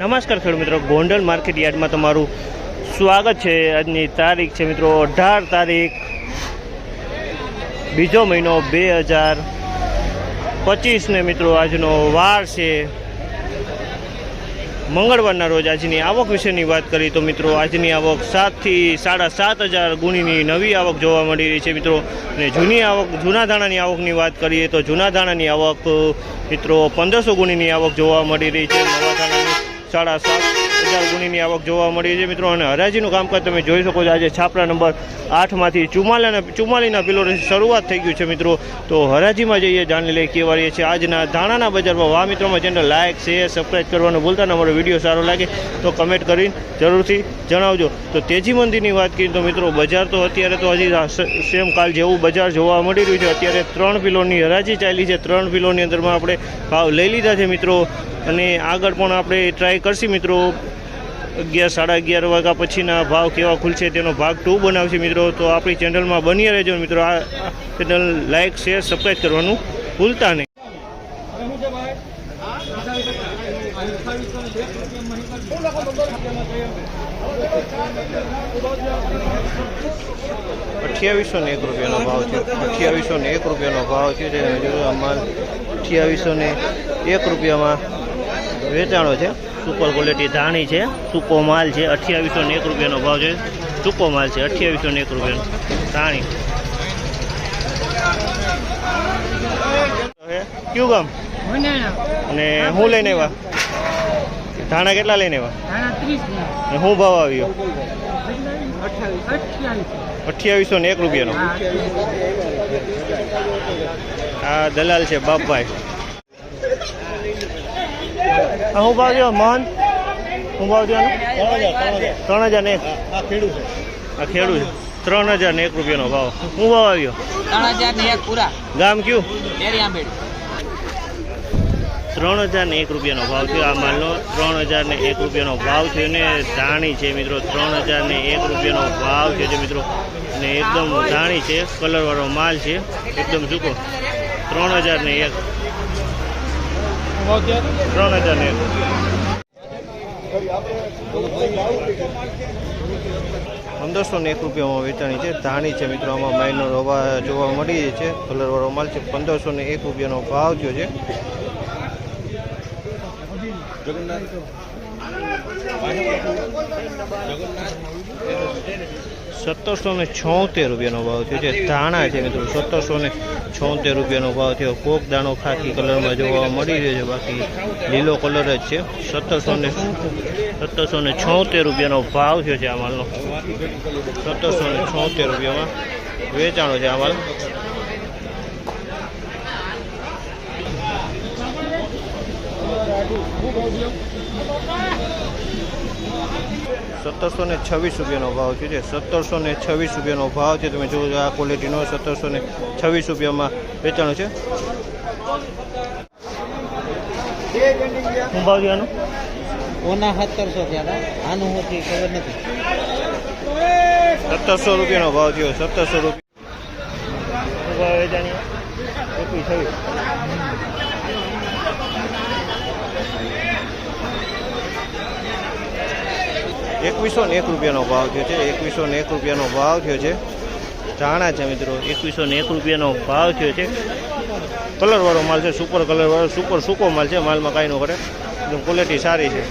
નમસ્કાર ખેડૂત મિત્રો, ગોંડલ માર્કેટ યાર્ડમાં તમારું સ્વાગત છે. આજની તારીખ છે મિત્રો, અઢાર તારીખ, બીજો મહિનો બે હજાર પચીસને મિત્રો, આજનો વાર છે. મંગળવારના રોજ આજની આવક વિશેની વાત કરીએ તો મિત્રો, આજની આવક સાતથી સાડા સાત હજાર ગુણીની નવી આવક જોવા મળી રહી છે મિત્રો. અને જૂની આવક, જૂના ધાણાની આવકની વાત કરીએ તો જૂના ધાણાની આવક, મિત્રો, પંદરસો ગુણીની આવક જોવા મળી રહી છે. નવા ધાણાની સાડા સાત હજાર ગુણીની આવક જોવા મળી છે મિત્રો. અને હરાજીનું કામકાજ તમે જોઈ શકો છો. આજે છાપરા નંબર આઠમાંથી ચુમ્માલીના ચુમ્માલીના પિલોરની શરૂઆત થઈ ગયું છે મિત્રો. તો હરાજીમાં જઈએ, જાણી લઈએ કેવા રહીએ છીએ આજના ધાણાના બજારમાં વાહ મિત્રોમાં ચેનલ લાઇક શેર સબસ્ક્રાઈબ કરવાનું ભૂલતા ન. અમારો વીડિયો સારો લાગે તો કમેન્ટ કરીને જરૂરથી જણાવજો. તો તેજી મંદિરની વાત કરીએ તો મિત્રો, બજાર તો અત્યારે તો હજી સેમ કાલ જેવું બજાર જોવા મળી રહ્યું છે. અત્યારે ત્રણ કિલોની હરાજી ચાલી છે. ત્રણ કિલોની અંદરમાં આપણે ભાવ લઈ લીધા છે મિત્રો. અને આગળ પણ આપણે ટ્રાય કરશી મિત્રો. અગિયાર, સાડા અગિયાર વાગ્યા પછીના ભાવ કેવા ખુલશે તેનો ભાગ ટુ બનાવશે મિત્રો. તો આપણી ચેનલમાં બની રહેજો મિત્રો. આ ચેનલ લાઇક શેર સબસ્ક્રાઈબ કરવાનું ભૂલતા નહીં. અઠ્યાવીસો ને એક રૂપિયાનો ભાવ છે અઠ્યાવીસો ને એક રૂપિયાનો ભાવ છે. અઠ્યાવીસો ને એક રૂપિયામાં વેચાણો છે. સુપર ક્વોલિટી ધાણી છે સૂકો માલ છે અઠ્યાવીસો ને એક રૂપિયાનો ભાવ છે. સૂકો માલ છે અઠ્યાવીસો ને એક રૂપિયાનો ધાણી. કયું ગામ? અને હું લઈને આવ્યા? ધાણા કેટલા લઈને આવ્યા? હું ભાવ આવ્યો? અઠ્યાવીસો. ને એક રૂપિયાનો. આ દલાલ છે બાપભાઈ. શું ભાવ થયો મહન શું ભાવ થયો ત્રણ હજાર એક. આ ખેડૂત છે. ત્રણ હજાર ને એક રૂપિયાનો ભાવ. શું ભાવ આવ્યો? ત્રણ હજાર ને એક પૂરા. ગામ કયું? ત્રણ હજાર ને એક રૂપિયાનો ભાવ થયો. આ માલનો ત્રણ હજાર ને એક રૂપિયાનો ભાવ થયો ને ધાણી છે મિત્રો ત્રણ હજાર ને એક રૂપિયાનો ભાવ છે જે મિત્રો. ને એકદમ ધાણી છે કલરવાળો માલ છે. એકદમ સૂકો ત્રણ હજાર ને એક. ત્રણ હજાર ને પંદરસો ને એક રૂપિયામાં વેચાણી છે. ધાણી છે મિત્રો, આમાં માઇનો રવા જોવા મળી છે. કલરવાળો માલ છે. પંદરસો ને એક રૂપિયાનો ભાવ થયો છે. સત્તરસો ને છોતેર રૂપિયાનો ભાવ થયો છે. ધાણા છે મિત્રો, સત્તરસો ને છોતેર રૂપિયાનો ભાવ થયો. કોક દાણો ખાકી કલરમાં જોવા મળી રહ્યો છે. બાકી લીલો કલર જ છે. સત્તરસો ને સત્તરસો ને છોતેર રૂપિયાનો ભાવ થયો છે આ માલનો. સત્તરસો ને છોતેર રૂપિયામાં વેચાણો છે આ માલ. સત્તરસો ને છવ્વીસ રૂપિયાનો ભાવ છે. જે સત્તરસો ને છવ્વીસ રૂપિયાનો ભાવ છે. તમે જોવો આ ક્વોલિટીનો સત્તરસો ને છવ્વીસ રૂપિયામાં વેચાણું છે. શું ભાવ છે આનો? ઓના સત્તરસો થયા આનું હું ખબર નથી. સત્તરસો રૂપિયાનો ભાવ થયો. સત્તરસો રૂપિયા. ભાવ વેચાણી એકવીસ છવ્વીસ. એકવીસો ને એક રૂપિયાનો ભાવ થયો છે. એકવીસો ને એક રૂપિયાનો ભાવ થયો છે. ધાણા છે મિત્રો, એકવીસો ને એક રૂપિયાનો ભાવ થયો છે. કલરવાળો માલ છે સુપર કલરવાળો સુપર સૂકો માલ છે. માલમાં કાંઈ ન કરે ક્વોલિટી સારી છે.